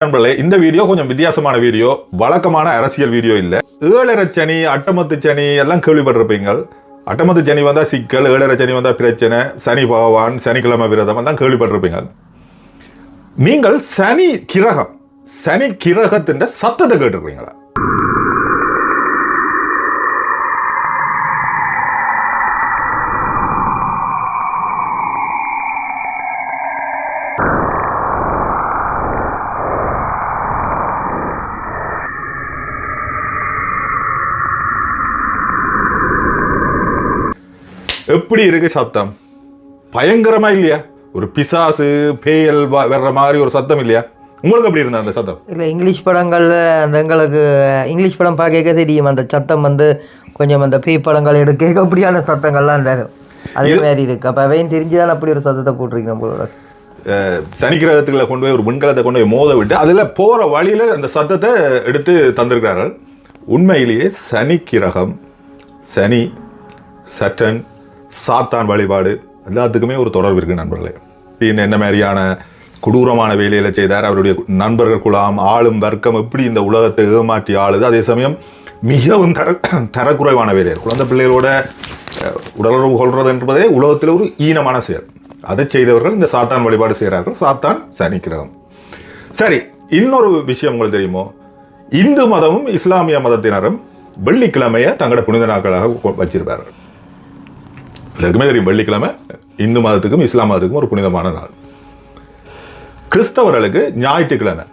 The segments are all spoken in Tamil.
நண்பர்களே இந்த வீடியோ கொஞ்சம் வித்தியாசமான வீடியோ வழக்கமான அரசியல் வீடியோ இல்ல. ஏழரை சனி அட்டமத்து சனி எல்லாம் கேள்விப்பட்டிருப்பீங்க அட்டமத்து சனி வந்தா சிக்கல் ஏழரை சனி வந்தா பிரச்சனை சனி பகவான் சனிக்கிழமை விரதம் தான் கேள்விப்பட்டிருப்பீங்க நீங்கள் சனி கிரகம் சனி கிரகத்தின் சத்தத்தை கேட்டிருக்கீங்களா எப்படி இருக்கு சத்தம்? பயங்கரமா இல்லையா? ஒரு பிசாசு பேயல் வர்ற மாதிரி ஒரு சத்தம் இல்லையா? உங்களுக்கு எப்படி இருந்த அந்த சத்தம்? இல்லை இங்கிலீஷ் படங்களில் அந்த எங்களுக்கு இங்கிலீஷ் படம் பார்க்க தெரியும். அந்த சத்தம் வந்து கொஞ்சம் அந்த பேய் படங்கள் எடுக்க அப்படியான சத்தங்கள்லாம் வரும் அதே மாதிரி இருக்கு. அப்போ அவையும் தெரிஞ்சுதான் அப்படி ஒரு சத்தத்தை போட்டிருக்கீங்க நம்மளோட. சனி கிரகத்துக்குள்ள கொண்டு போய் ஒரு விண்கலத்தை கொண்டு போய் மோத விட்டு அதுல போற வழியில அந்த சத்தத்தை எடுத்து தந்திருக்கிறார்கள். உண்மையிலேயே சனி கிரகம் சனி சட்டன் சாத்தான் வழிபாடு. எல்லாத்துக்குமே ஒரு தொடர்பு இருக்குது நண்பர்களே. இன்னும் என்ன மாதிரியான கொடூரமான வேலையில செய்தார். அவருடைய நண்பர்கள் குழாம் ஆளும் வர்க்கம் எப்படி இந்த உலகத்தை ஏமாற்றி ஆளுது. அதே சமயம் மிகவும் தர தரக்குறைவான வேலையர் குழந்தை பிள்ளைகளோட உடலுறவு கொள்வது என்பதே உலகத்தில் ஒரு ஈனமான செயல். அதை செய்தவர்கள் இந்த சாத்தான் வழிபாடு செய்கிறார்கள். சாத்தான் சனி கிரகம். சரி இன்னொரு விஷயம் உங்களுக்கு தெரியுமோ? இந்து மதமும் இஸ்லாமிய மதத்தினரும் வெள்ளிக்கிழமையை தங்களோட புனித நாட்களாக வச்சிருப்பார்கள். எல்லாருக்குமே தெரியும். வெள்ளிக்கிழமை இந்து மதத்துக்கும் இஸ்லாம் மதத்துக்கும் ஒரு புனிதமான நாள். கிறிஸ்தவர்களுக்கு ஞாயிற்றுக்கிழமை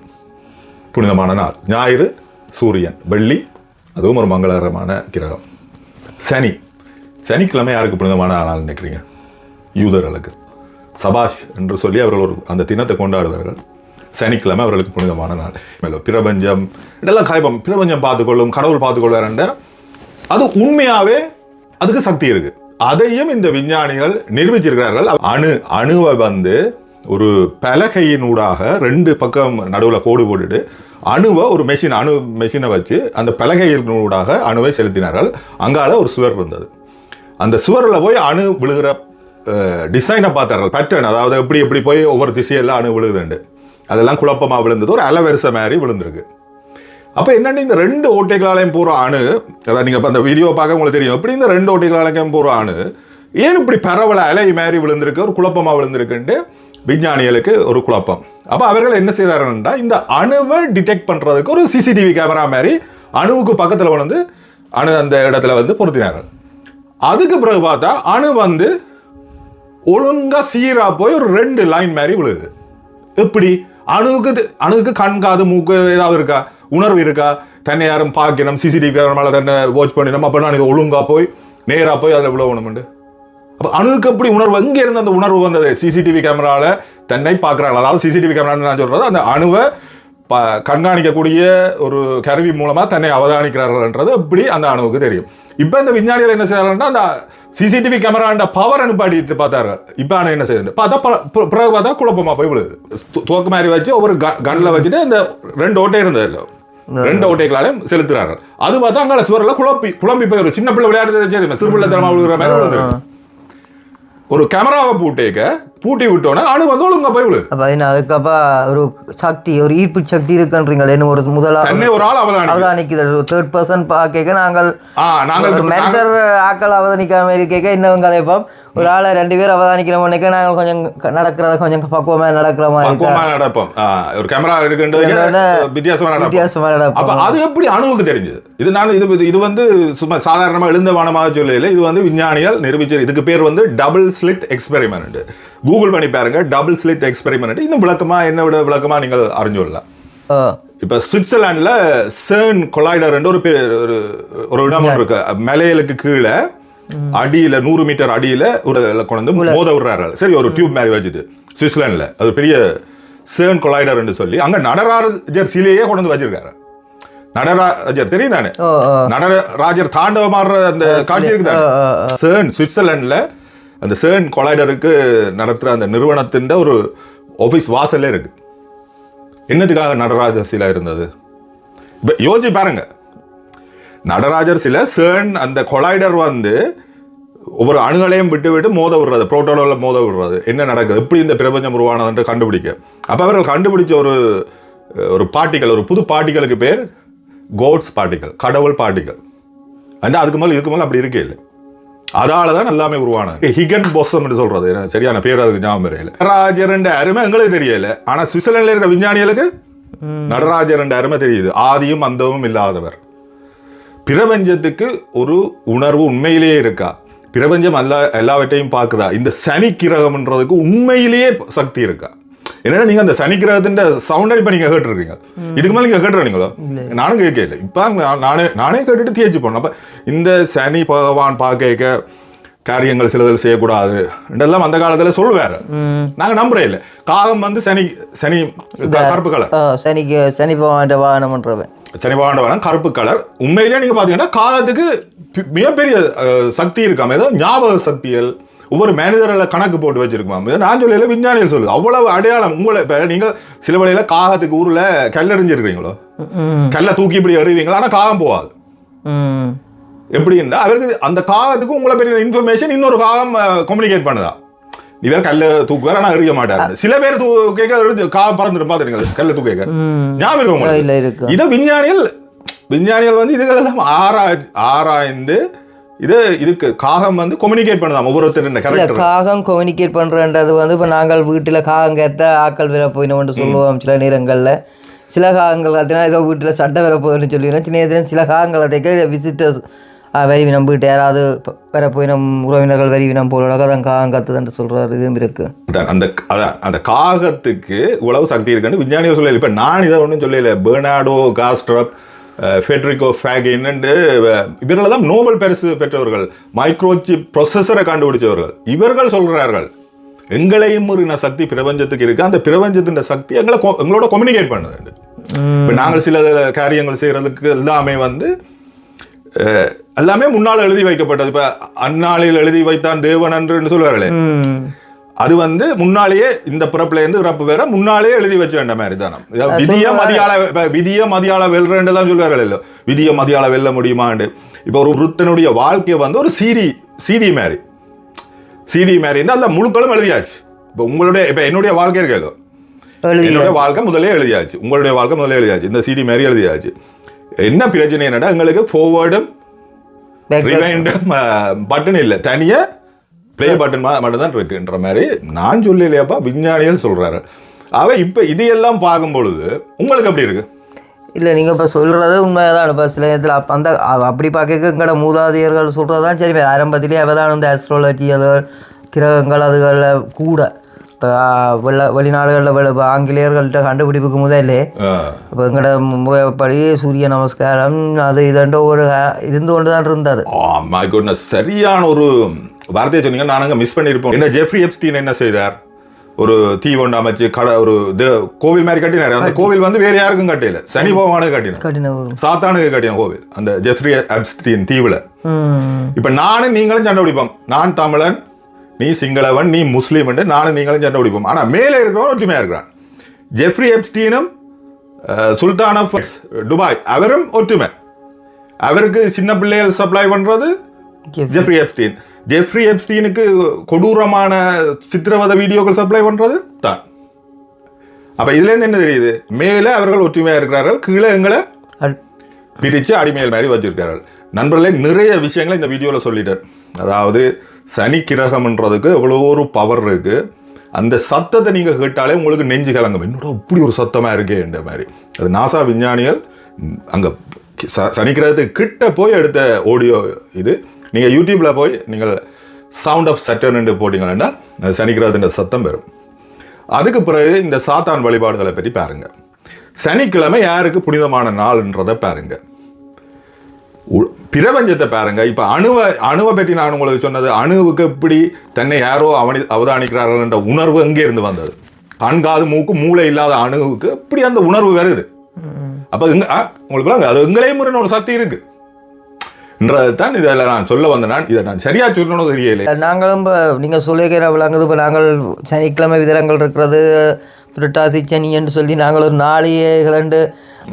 புனிதமான நாள். ஞாயிறு சூரியன். வெள்ளி அதுவும் ஒரு மங்களகரமான கிரகம். சனி. சனிக்கிழமை யாருக்கு புனிதமான நாள் நினைக்கிறீங்க? யூதர்களுக்கு. சபாஷ் என்று சொல்லி அவர்கள் ஒரு அந்த தினத்தை கொண்டாடுவார்கள். சனிக்கிழமை அவர்களுக்கு புனிதமான நாள். மேலும் பிரபஞ்சம் இதெல்லாம் காய்ப்பம். பிரபஞ்சம் பார்த்துக்கொள்ளும் கடவுள் பார்த்துக்கொள்வார் அது உண்மையாகவே அதுக்கு சக்தி இருக்குது அதையும் இந்த விஞ்ஞானிகள் நிரூபிச்சிருக்கிறார்கள். அணு அணுவை வந்து ஒரு பலகையினூடாக ரெண்டு பக்கம் நடுவில் கோடு போட்டுட்டு அணுவை ஒரு மெஷின் அணு மெஷினை வச்சு அந்த பலகையினூடாக அணுவை செலுத்தினார்கள். அங்கால ஒரு சுவர் இருந்தது. அந்த சுவரில் போய் அணு விழுகிற டிசைனை பார்த்தார்கள். பேட்டர்ன் அதாவது எப்படி எப்படி போய் ஒவ்வொரு திசையெல்லாம் அணு விழுகுதுண்டு அதெல்லாம் குழப்பமாக விழுந்தது. ஒரு அலவரிசை மாதிரி விழுந்திருக்கு. அப்போ என்னன்னு இந்த ரெண்டு ஓட்டைகளாலையும் போகிற அணு அதாவது நீங்கள் இப்போ அந்த வீடியோ பார்க்க உங்களுக்கு தெரியும். எப்படி இந்த ரெண்டு ஓட்டைகளாலையும் போகிற அணு ஏன் இப்படி பரவலை அலை மாதிரி விழுந்திருக்கு ஒரு குழப்பமாக விழுந்திருக்குன்ட்டு விஞ்ஞானிகளுக்கு ஒரு குழப்பம். அப்போ அவர்கள் என்ன செய்தாருன்னா இந்த அணுவை டிடெக்ட் பண்ணுறதுக்கு ஒரு சிசிடிவி கேமரா மாதிரி அணுவுக்கு பக்கத்தில் வந்து அணு அந்த இடத்துல வந்து பொருத்தினார்கள். அதுக்கு பிறகு பார்த்தா அணு வந்து ஒழுங்காக சீராக போய் ஒரு ரெண்டு லைன் மாதிரி விழுகுது. எப்படி? அணுவுக்கு அணுவுக்கு கண் காது மூக்கு ஏதாவது இருக்கா? உணர்வு இருக்கா? தன்னை யாரும் பார்க்கணும் சிசிடிவி கேமரால தன்னை வாட்ச் பண்ணிடணும் அப்போ நான் இது ஒழுங்காக போய் நேராக போய் அதில் விழுவணும்ண்டு அப்போ அணுவுக்கு எப்படி உணர்வு? எங்கே இருந்து அந்த உணர்வு வந்தது? சிசிடிவி கேமராவில் தன்னை பார்க்குறாங்க அதாவது சிசிடிவி கேமரான்னு நான் சொல்கிறது அந்த அணுவை ப கண்காணிக்கக்கூடிய ஒரு கருவி மூலமாக தன்னை அவதானிக்கிறார்கள்ன்றது எப்படி அந்த அணுவுக்கு தெரியும். இப்போ இந்த விஞ்ஞானிகள் என்ன செய்யறாங்கன்னா அந்த சிசிடிவி கேமராண்ட பவர் அனுப்பாடிட்டு பார்த்தாரு. இப்போ ஆனால் என்ன செய்யுது? பார்த்தா பிறகு பார்த்தா குழப்பமா போய் விழுது. துவக்கு மாதிரி வச்சு ஒவ்வொரு கன்ல வச்சுட்டு அந்த ரெண்டு ஓட்டை இருந்தது இல்லை ரெண்டு ஓட்டைகளாலையும் செலுத்துறார்கள் அது பார்த்தா அங்கே சுவரில் குழப்பி குழம்பி போய் ஒரு சின்ன பிள்ளை விளையாடுறது சரி சிறு பிள்ளை தரமா விழுகிற மாதிரி. ஒரு கேமராவை பூட்டேக்க பூட்டி விட்டோன்னே அணு வந்து ஒழுங்கா போய் விழுது அப்போ என்ன ஒரு சக்தி ஒரு ஈர்ப்பு சக்தி இருக்குன்றீங்களே என்ன ஒரு தன்னை ஒரு ஆள் அவதானி அவதானிக்குது தேர்ட் பர்சன் பார்க்க நாங்கள் நாங்கள் ஒரு மனுஷர் ஆக்கள் அவதானிக்காம இருக்க இன்னும் கதைப்போம் ஒரு ஆளை ரெண்டு பேர் அவதானிக்கிற முன்னைக்கு நாங்கள் கொஞ்சம் நடக்கிறத கொஞ்சம் பக்குவமா நடக்கிற மாதிரி நடப்போம். ஒரு கேமரா இருக்குன்றது வித்தியாசமா நடப்போம். வித்தியாசமா நடப்போம். அது எப்படி அணுவுக்கு தெரிஞ்சது? இது நான் இது இது- வந்து சும்மா சாதாரணமா எழுந்த வானமாக சொல்லல இது வந்து விஞ்ஞானிகள் நிரூபிச்சு இதுக்கு பேர் வந்து டபுள் ஸ்லிட் எக்ஸ்பெரிமெண்ட் கூகுள் பண்ணி பாருங்க டபுள் ஸ்லிட் எக்ஸ்பெரிமெண்ட் இன்னும் விளக்கமா என்ன விட விளக்கமா நீங்கள் அறிஞ்சு கொள்ளலாம் ஓ இப்ப சுவிட்சர்லாந்துல சேர்ன் கொலாய்டர் ஒரு ஒரு ஒரு இடம் இருக்கு. மலையலுக்கு கீழே அடியில நூறு மீட்டர் அடியில ஒரு கொண்டு மோத விடுறாரு சரி ஒரு டியூப் மாதிரி வச்சுட்டு சுவிட்சர்லாந்துல அது பெரிய சேர்ன் கொலாய்டர் சொல்லி அங்க நடராஜர் சிலையே கொண்டு வந்து வச்சிருக்காரு. நடராஜர் தெரியும் தானே? நடராஜர் தாண்டவம் ஆடுற அந்த காட்சி இருக்குதா சேர்ன் சுவிட்சர்லாந்துல அந்த சேர்ன் கொலாய்டருக்கு நடத்துகிற அந்த நிறுவனத்தின் ஒரு ஆஃபீஸ் வாசலே இருக்கு. என்னதுக்காக நடராஜர் சிலை இருந்தது? இப்போ யோசிச்சு பாருங்க. நடராஜர் சிலை சேர்ன் அந்த கொலாய்டர் வந்து ஒவ்வொரு அணுகளையும் விட்டு விட்டு மோத விடுறது புரோட்டோனில் மோத விடுறது. என்ன நடக்குது? எப்படி இந்த பிரபஞ்சம் உருவானதுன்ற கண்டுபிடிக்க. அப்போ அவர்கள் கண்டுபிடிச்ச ஒரு ஒரு பார்ட்டிகள் ஒரு புது பார்ட்டிகளுக்கு பேர் கோட்ஸ் பார்ட்டிகள் கடவுள் பார்ட்டிகள் அண்ட் அதுக்கு மேலே இதுக்கு மேலே அப்படி இருக்கே இல்லை. அதால தான் எல்லாமே உருவானது. ஹிகன் பொசம்னு சொல்றது. சரியான பேர் அதுக்கு ஞாபகம் வரையில. நடராஜர் அருமை எங்களுக்கு தெரியல. ஆனா சுவிட்சர்லாண்டில் இருக்கிற விஞ்ஞானிகளுக்கு நடராஜர் அருமை தெரியுது. ஆதியும் அந்தமும் இல்லாதவர். பிரபஞ்சத்துக்கு ஒரு உணர்வு உண்மையிலேயே இருக்கா? பிரபஞ்சம் எல்லா எல்லாவற்றையும் பார்க்குதா? இந்த சனி கிரகம்ன்றதுக்கு உண்மையிலேயே சக்தி இருக்கா? என்னன்னா நீங்க அந்த சனி கிரகத்தின் சவுண்டை இப்ப நீங்க கேட்டுருக்கீங்க? இதுக்கு மேல நீங்க கேட்டுறீங்களோ நானும் கேட்கல. இப்ப நான் நானே கேட்டுட்டு தேய்ச்சி போனேன். அப்ப இந்த சனி பகவான் பார்க்க காரியங்கள் சிலதில் செய்யக்கூடாது. இதெல்லாம் அந்த காலத்துல சொல்லுவாரு. நாங்க நம்புறே இல்லை. காகம் வந்து சனி சனி கருப்பு கலர் சனிக்கு சனி பகவான் வாகனம்ன்றவன் சனி பகவான் கருப்பு கலர் உண்மையிலேயே நீங்க பாத்தீங்கன்னா காலத்துக்கு மிகப்பெரிய சக்தி இருக்காம ஏதோ ஞாபக சக்திகள் ஒவ்வொரு மேனேஜரில் கணக்கு போட்டு வச்சிருக்குமாம் இதை நான் சொல்லல விஞ்ஞானிகள் சொல்லுது. அவ்வளவு அடையாளம். உங்களை இப்ப நீங்க சில வழியில காகத்துக்கு ஊர்ல கல்லெறிஞ்சிருக்கீங்களோ ம். கல்லை தூக்கி இப்படி எறிவீங்களா? ஆனா காகம் போகாது. ம். எப்படின்னா அவருக்கு அந்த காகத்துக்கு உங்களை பெரிய இன்ஃபர்மேஷன் இன்னொரு காகம் கம்யூனிகேட் பண்ணுதா? இவர் கல்ல தூக்குவார் ஆனா எறிய மாட்டாரு. சில பேர் தூ கேட்க காகம் பறந்துட்டு பாத்துருக்கீங்க கல்ல தூக்க ஞாபகம் இதை விஞ்ஞானிகள் விஞ்ஞானிகள் வந்து இதுகளெல்லாம் ஆராய் ஆராய்ந்து இது இதுக்கு காகம் வந்து கம்யூனிகேட் பண்ணுதாம் ஒவ்வொருத்தர் காகம் கம்யூனிகேட் பண்ணுறன்றது வந்து இப்போ நாங்கள் வீட்டில் காகம் கேத்த ஆக்கள் வேற போயினோம்னு சொல்லுவோம் சில நேரங்களில். சில காகங்கள் பார்த்தீங்கன்னா ஏதோ வீட்டில் சட்டை வேற போகுதுன்னு சொல்லிடுவோம் சின்ன நேரத்தில் சில காகங்கள் அதைக்க விசிட்டர்ஸ் வரிவினம் வீட்டு யாராவது வேற போயினம் உறவினர்கள் வரிவினம் போல தான் காகம் கத்துதுன்னு சொல்கிறாரு இதுவும் இருக்கு. அந்த அந்த காகத்துக்கு இவ்வளவு சக்தி இருக்குன்னு விஞ்ஞானிகள் சொல்லல. இப்ப நான் இதை ஒன்றும் சொல்லல. பெர்னாடோ காஸ்ட்ரப் ஃபெட்ரிகோ ஃபேகின் இவர்கள் தான் நோபல் பரிசு பெற்றவர்கள் மைக்ரோசிப் ப்ரொசஸரை கண்டுபிடிச்சவர்கள். இவர்கள் சொல்றார்கள் எங்களையும் இன சக்தி பிரபஞ்சத்துக்கு இருக்கு. அந்த பிரபஞ்சத்தின் சக்தி எங்களை எங்களோட கம்யூனிகேட் பண்ணுது இப்ப நாங்கள் சில காரியங்கள் செய்யறதுக்கு எல்லாமே வந்து எல்லாமே முன்னால் எழுதி வைக்கப்பட்டது. இப்ப அந்நாளில் எழுதி வைத்தான் தேவன் என்று சொல்லுவார்களே ம். அது வந்து முன்னாலேயே இந்த பிறப்புல இருந்து இறப்பு வேற முன்னாலேயே எழுதி வச்ச வேண்ட மாதிரி தானே விதிய மதியால விதிய மதியால வெல்றேன்னு தான் சொல்லுவார்கள் இல்ல விதிய மதியால வெல்ல முடியுமாண்டு இப்ப ஒரு விருத்தனுடைய வாழ்க்கை வந்து ஒரு சீடி சீடி மாதிரி. சீடி மாதிரி அந்த முழுக்களும் எழுதியாச்சு. இப்ப உங்களுடைய இப்ப என்னுடைய வாழ்க்கை இருக்கோ என்னுடைய வாழ்க்கை முதல்ல எழுதியாச்சு. உங்களுடைய வாழ்க்கை முதல்ல எழுதியாச்சு. இந்த சீடி மாதிரி எழுதியாச்சு. என்ன பிரச்சனை என்னடா எங்களுக்கு ஃபார்வேர்டும் பட்டன் இல்லை. தனியா ப்ளே பட்டன் மட்டும் தான் இருக்குன்ற மாதிரி நான் சொல்லலையாப்பா விஞ்ஞானிகள் சொல்கிறாரு அவன் இப்போ இதையெல்லாம் பார்க்கும் பொழுது உங்களுக்கு எப்படி இருக்குது இல்லை நீங்கள் இப்போ சொல்கிறது உண்மைதான் இப்போ சில நேரத்தில் அப்போ அந்த அப்படி பார்க்க எங்கட மூதாதையர்கள் சொல்கிறது தான் சரி ஆரம்பத்திலே அவதான் இந்த ஆஸ்ட்ராலஜி அது கிரகங்கள் அதுகளில் கூட. வெளிநாடுகளில் வெளி ஆங்கிலேயர்கள்ட்ட கண்டுபிடிப்புக்கு முதல்லே ஆஹ், இப்போ எங்கட முறைப்படி சூரிய நமஸ்காரம் அது இதன்ற ஒரு இருந்து கொண்டு தான் இருந்தது. oh my goodness. சரியான ஒரு வார்த்தையை சொன்னீங்க நானுங்க மிஸ் பண்ணியிருப்போம் என்ன ஜெஃப்ரி எப்ஸ்டீன் என்ன செய்தார்? ஒரு தீ ஒன்று அமைச்சு கடை ஒரு கோவில் மாதிரி கட்டினாரு. அந்த கோவில் வந்து வேற யாருக்கும் கட்டல. சனி பகவானுக்கு ஒரு- சாத்தானுக்கு கட்டின கோவில் அந்த ஜெஃப்ரி எப்ஸ்டீன் தீவுல. இப்ப நானும் நீங்களும் சண்டை பிடிப்போம். நான் தமிழன் நீ சிங்களவன் நீ முஸ்லீம் நானும் நீங்களும் சண்டை பிடிப்போம். ஆனா மேலே இருக்கிறவன் ஒற்றுமையா இருக்கிறான். ஜெஃப்ரி எப்ஸ்டீனும் சுல்தான் ஆஃப் துபாய் அவரும் ஒற்றுமை. அவருக்கு சின்ன பிள்ளைகள் சப்ளை பண்றது ஜெஃப்ரி. எப்ஸ்டீன். ஜெஃப்ரி எப்ஸ்டீனுக்கு கொடூரமான சித்திரவத வீடியோக்கள் சப்ளை பண்றது தான். அப்ப இதுல இருந்து என்ன தெரியுது? மேலே அவர்கள் ஒற்றுமையா இருக்கிறார்கள் கீழே எங்களை பிரித்து அடிமையல் மாதிரி வச்சிருக்கார்கள் நண்பர்களே நிறைய விஷயங்களை இந்த வீடியோவில் சொல்லிட்டார் அதாவது சனி கிரகம்ன்றதுக்கு எவ்வளோ ஒரு பவர் இருக்குது அந்த சத்தத்தை நீங்கள் கேட்டாலே உங்களுக்கு நெஞ்சு கிளங்கும் என்னோட இப்படி ஒரு சத்தமாக இருக்கேன்ற மாதிரி. அது நாசா விஞ்ஞானிகள் அங்கே சனி கிரகத்துக்கு கிட்ட போய் எடுத்த ஆடியோ இது. நீங்கள் யூடியூப்பில் போய் நீங்கள் சவுண்ட் ஆஃப் சட்டர்ன்னு போட்டிங்கன்னா அது சனி கிரகத்தின் சத்தம் பெறும் அதுக்கு பிறகு இந்த சாத்தான் வழிபாடுகளை பற்றி பாருங்கள் சனிக்கிழமை யாருக்கு புனிதமான நாள்ன்றதை பாருங்கள் பிரபஞ்சத்தை பாருங்க. இப்போ அணுவை அணுவை பற்றி நான் உங்களுக்கு சொன்னது அணுவுக்கு எப்படி தன்னை யாரோ அவனி அவதானிக்கிறார்கள் என்ற உணர்வு எங்கே இருந்து வந்தது கண்காது மூக்கு மூளை இல்லாத அணுவுக்கு எப்படி அந்த உணர்வு வருது அப்போ எங்க உங்களுக்கு அது எங்களையும் முறைன்னு ஒரு சக்தி இருக்கு. தான் இதில் நான் சொல்ல வந்தேன். நான் இதை நான் சரியா சொல்லணும் தெரியல நாங்களும் இப்போ நீங்கள் சொல்லிக்கிற விளங்குது இப்போ நாங்கள் சனிக்கிழமை விதரங்கள் இருக்கிறது புரட்டாசி சனி என்று சொல்லி நாங்கள் ஒரு நாளையே கலண்டு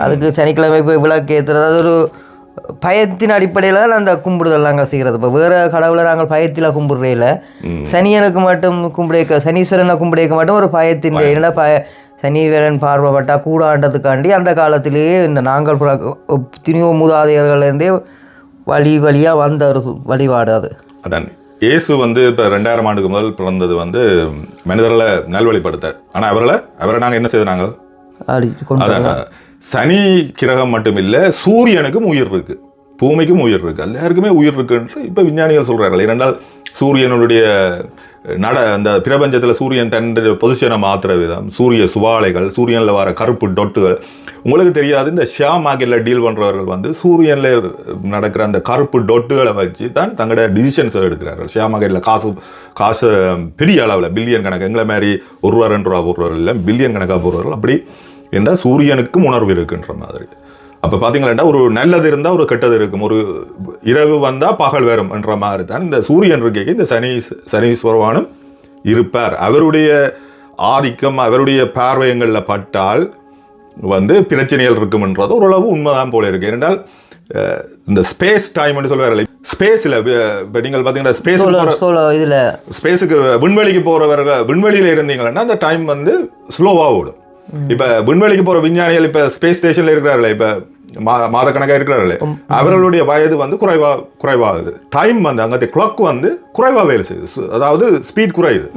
அதுக்கு சனிக்கிழமை போய் விளக்கு ஏற்றுறது அது ஒரு பயத்தின் அடிப்படையில் தான் அந்த கும்பிடுதல் நாங்கள் செய்கிறது இப்போ வேறு கடவுளை நாங்கள் பயத்தில் கும்பிடுறையில சனியனுக்கு மட்டும் கும்பிடைக்க சனீஸ்வரனை கும்பிடைக்க மட்டும் ஒரு பயத்தின் என்னடா பய சனீஸ்வரன் பார்வைப்பட்டா கூடாண்டதுக்காண்டி அந்த காலத்திலேயே இந்த நாங்கள் எத்தனையோ மூதாதையர்கள்லேருந்தே வழி வழியாக வந்த ஒரு வழிபாடு அது. அதான். இயேசு வந்து இப்போ ரெண்டாயிரம் ஆண்டுக்கு முதல் பிறந்தது வந்து மனிதர்களை நல்வழிப்படுத்த. ஆனால் அவர்களை அவரை நாங்கள் என்ன அப்படி கொண்டு அதான். சனி கிரகம் மட்டும் சூரியனுக்கும் உயிர் இருக்கு. பூமிக்கும் உயிர் இருக்கு. எல்லாருக்குமே உயிர் இருக்குன்ட்டு இப்போ விஞ்ஞானிகள் சொல்கிறார்கள் ஏனென்றால் சூரியனுடைய நட அந்த பிரபஞ்சத்தில் சூரியன் தன் பொசிஷனை மாற்றுற விதம் சூரிய சுவாலைகள் சூரியனில் வர கருப்பு டொட்டுகள் உங்களுக்கு தெரியாது இந்த ஷேர் மார்க்கெட்ல டீல் பண்ணுறவர்கள் வந்து சூரியனில் நடக்கிற அந்த கருப்பு டொட்டுகளை வச்சு தான் தங்களோட டிசிஷன்ஸ் எடுக்கிறார்கள். ஷேர் மார்க்கெட்ல காசு காசு பெரிய அளவில் பில்லியன் கணக்கு எங்களை மாதிரி ஒரு ரூபா ரெண்டு ரூபா போடுறவர்கள் இல்லை பில்லியன் கணக்காக போடுறவர்கள் அப்படி என்றால் சூரியனுக்கும் உணர்வு இருக்குன்ற மாதிரி. அப்போ பார்த்தீங்களா ஒரு நல்லது இருந்தால் ஒரு கெட்டது இருக்கும். ஒரு இரவு வந்தால் பகல் வரும் என்ற மாதிரி தான் இந்த சூரியன் இருக்கைக்கு இந்த சனி சனீஸ்வரவானும் இருப்பார். அவருடைய ஆதிக்கம் அவருடைய பார்வையங்களில் பட்டால் வந்து பிரச்சனைகள் இருக்கும்ன்றது ஓரளவு உண்மைதான் போல இருக்கு. ஏனென்றால் இந்த ஸ்பேஸ் டைம்னு சொல்லுவார்கள் ஸ்பேஸில் இப்போ நீங்கள் பார்த்தீங்கன்னா ஸ்பேஸ் இதில். ஸ்பேஸுக்கு விண்வெளிக்கு போறவர்கள் விண்வெளியில இருந்தீங்கன்னா அந்த டைம் வந்து ஸ்லோவா ஓடும். இப்ப விண்வெளிக்கு போற விஞ்ஞானிகள் இப்ப ஸ்பேஸ் ஸ்டேஷன்ல இருக்கிறார்களே இப்ப மா- மாதக்கணக்கா இருக்கிறார்களே. அவர்களுடைய வயது வந்து குறைவா குறைவாகுது. டைம் வந்து அங்கே கிளாக் வந்து குறைவா வேலை செய்யுது. அதாவது ஸ்பீட் குறையுது.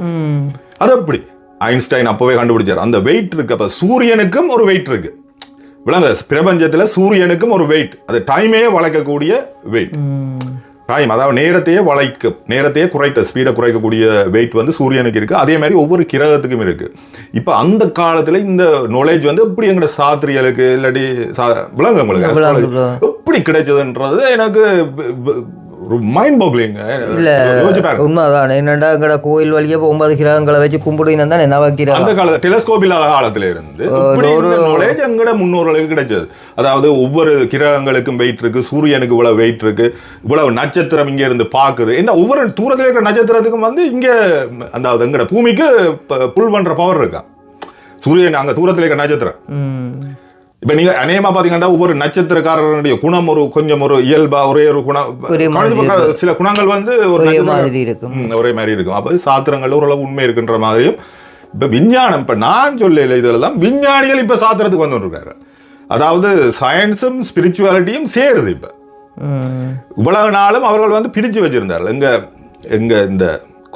அது அப்படி ஐன்ஸ்டைன் அப்பவே கண்டுபிடிச்சார். அந்த வெயிட் இருக்கு. அப்ப சூரியனுக்கும் ஒரு வெயிட் இருக்கு. விளங்க பிரபஞ்சத்துல சூரியனுக்கும் ஒரு வெயிட் அது டைமே வளைக்கக்கூடிய வெயிட் டைம் அதாவது நேரத்தையே வளைக்கும். நேரத்தையே குறைத்த ஸ்பீடை குறைக்கக்கூடிய வெயிட் வந்து சூரியனுக்கு இருக்கு. அதே மாதிரி ஒவ்வொரு கிரகத்துக்கும் இருக்கு. இப்போ அந்த காலத்துல இந்த நாலேஜ் வந்து எப்படி எங்கட சாத்திரியலுக்கு இல்லாட்டி சா- astrology எப்படி கிடைச்சதுன்றது எனக்கு ஒரு மைண்ட் போக்லிங் இல்ல உண்மைதான். என்னடா எங்கட கோயில் வழியே ஒன்பது கிரகங்களை வச்சு கும்பிடுங்க தானே நவக்கிரகம் அந்த காலத்துல டெலஸ்கோப் இல்லாத காலத்துல இருந்து இந்த knowledge எங்கட முன்னோர்களுக்கு கிடைச்சது. அதாவது ஒவ்வொரு கிரகங்களுக்கும் வெயிட் இருக்கு சூரியனுக்கு இவ்வளவு வெயிட் இருக்கு இவ்வளவு நட்சத்திரம் இங்க இருந்து பாக்குது என்ன ஒவ்வொரு தூரத்துல இருக்கிற நட்சத்திரத்துக்கும் வந்து இங்க அந்த எங்கட பூமிக்கு புல் பண்ற பவர் இருக்கா? சூரியன் அங்க தூரத்துல இருக்கிற நட்சத்திரம். இப்ப நீங்க அநேகமா பாத்தீங்கன்னா ஒவ்வொரு நட்சத்திரக்காரருடைய குணம் ஒரு கொஞ்சம் ஒரு இயல்பா ஒரே ஒரு குணம் சில குணங்கள் வந்து ஒரு மாதிரி இருக்கும். ஒரே மாதிரி இருக்கும். அப்போ சாத்திரங்கள் ஓரளவு உண்மை இருக்குன்ற மாதிரியும் இப்போ விஞ்ஞானம் இப்போ நான் சொல்லல இதெல்லாம் விஞ்ஞானிகள் இப்போ சாத்திரத்துக்கு வந்துருக்காரு அதாவது சயின்ஸும் ஸ்பிரிச்சுவாலிட்டியும் சேருது இப்போ. இவ்வளவு நாளும் அவர்கள் வந்து பிரித்து வச்சிருந்தார்கள். எங்க எங்க இந்த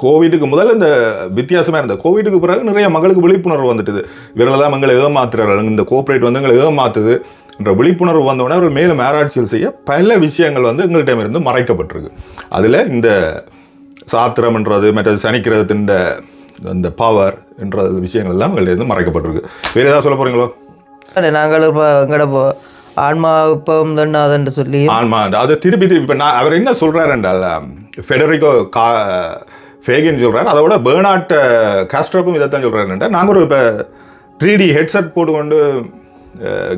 கோவிடுக்கு முதல்ல இந்த வித்தியாசமா இருந்த கோவிடுக்கு பிறகு நிறைய மக்களுக்கு விழிப்புணர்வு வந்துட்டுது. இவர்களை தான் எங்களை ஏமாத்துறார்கள். இந்த கோஆப்ரேட் வந்து எங்களை ஏமாத்துது என்ற விழிப்புணர்வு வந்தவுடனே அவர்கள் மேலும் ஆராய்ச்சிகள் செய்ய பல விஷயங்கள் வந்து எங்கள்கிட்ட இருந்து மறைக்கப்பட்டிருக்கு. அதில் இந்த சாத்திரம்ன்றது மற்றது சனிக்கிரகத்தின் இந்த பவர் என்ற விஷயங்கள் எல்லாம் எங்கள்கிட்ட மறைக்கப்பட்டிருக்கு. வேற ஏதாவது சொல்ல போறீங்களோ? அது நாங்கள் இப்போ எங்கட போ- ஆன்மா இப்போ தண்ணாதன்னு சொல்லி ஆமா அது திருப்பி திருப்பி இப்போ நான் அவர் என்ன சொல்றாரு என்றால் ஃபெடரிகோ கா ஃபேகின் சொல்றாரு. அதோட பேர்னாட் காஸ்ட்ரோப்பும் இதைத்தான் சொல்றாரு. நாங்கள் ஒரு இப்போ த்ரீ டி ஹெட்செட் போட்டுக்கொண்டு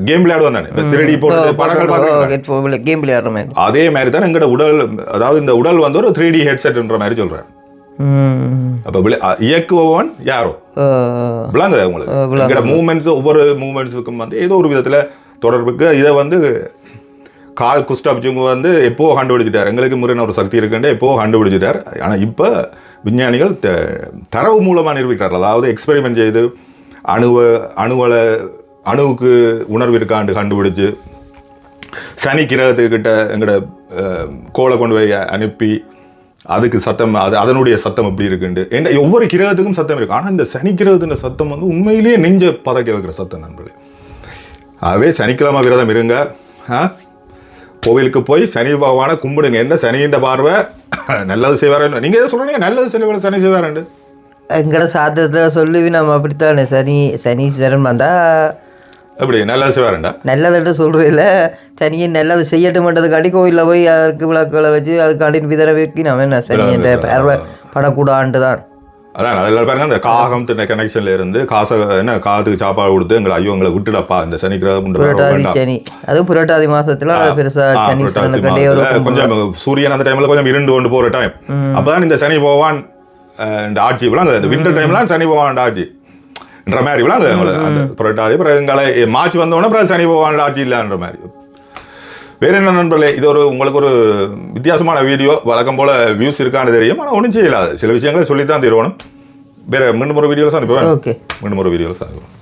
கேம் விளையாடுவோம் தானே. த்ரீ டி போட்டு படங்கள்? கேம் விளையாடுற மாதிரி. அதே மாதிரி தான் எங்களோட உடல் அதாவது இந்த உடல் வந்து ஒரு த்ரீ டி ஹெட்செட்ன்ற மாதிரி சொல்றாரு. ம். அப்போ இயக்குபவன் யாரோ? அஹ், விளங்குது உங்களுக்கு? எங்களோட மூமெண்ட்ஸ் ஒவ்வொரு மூமெண்ட்ஸுக்கும் வந்து ஏதோ ஒரு விதத்துல தொடர்புக்கு இதை வந்து கால் குஸ்டாப்ஜுங்க வந்து எப்போ கண்டுபிடிச்சிட்டார்? எங்களுக்கு முறையான ஒரு சக்தி இருக்குன்னு எப்போ கண்டுபிடிச்சிட்டார்? ஆனா இப்போ விஞ்ஞானிகள் த- தரவு மூலமாக நிரூபிக்கிறார்கள். அதாவது எக்ஸ்பெரிமெண்ட் செய்து அணுவ அணுவலை அணுவுக்கு உணர்வு இருக்காண்டு கண்டுபிடிச்சு சனி கிரகத்துக்கிட்ட எங்களோட அஹ், கோளை கொண்டு போய் அனுப்பி அதுக்கு சத்தம் அது அதனுடைய சத்தம் எப்படி இருக்குண்டு? என்ன ஒவ்வொரு கிரகத்துக்கும் சத்தம் இருக்குது ஆனால் இந்த சனி கிரகத்தின் சத்தம் வந்து உண்மையிலேயே நெஞ்ச பதக்க வைக்கிற சத்தம் நண்பர்களே. ஆகவே சனிக்கிழமை விரதம் இருங்க. ஆ? கோவிலுக்கு போய் சனி பகவானை கும்பிடுங்க. என்ன? சனியின் பார்வை நல்லது செய்வாரு நீங்க எதை சொல்றீங்க நல்லது செய்வாரு சனி செய்வாருண்டு? எங்கட சாத்திரத்தில் சொல்லி நம்ம அப்படித்தானே? சனி சனீஸ்வரன் வந்தா எப்படி நல்லது செய்வாருண்டா? நல்லதுன்ட்டு சொல்கிறதில்ல சனியை நல்லது செய்யட்டுமன்றதுக்காண்டி கோயிலில் போய் அதற்கு விளக்குகளை வச்சு அதுக்காண்டி விதரை வைக்கி நம்ம என்ன சனி என்ற பார்வை படக்கூடாண்டு தான் அதான் அதில் பாருங்க அந்த காகம் திட்ட கனெக்ஷன்ல இருந்து காசை என்ன காதுக்கு சாப்பாடு கொடுத்து எங்களை ஐயோ எங்களை விட்டுடப்பா இந்த சனி கிரகம். சனி. அதுவும் புரட்டாதி மாசத்துல பெருசா கொஞ்சம் சூரியன் அந்த டைம்ல கொஞ்சம் இருண்டு கொண்டு போற டைம் அப்பதான் இந்த சனி பகவான் அஹ், இந்த ஆட்சி விளாங்க இந்த விண்டர் டைம்ல சனி பகவான் ஆட்சி. என்ற மாதிரி விளாங்க அந்த புரட்டாதி பிறகு எங்களை மார்ச் வந்த உடனே பிறகு சனி பகவான் ஆட்சி இல்லைன்ற மாதிரி. வேற என்ன நண்பர்களே இது ஒரு உங்களுக்கு ஒரு வித்தியாசமான வீடியோ வழக்கம் போல வியூஸ் இருக்கான்னு தெரியும். ஆனால் ஒன்றும் செய்யலாது சில விஷயங்களை சொல்லித்தான் தருவணும் வேற மீண்டும் ஒரு வீடியோவில் சார் ஓகே மீண்டும் ஒரு வீடியோவில் சார்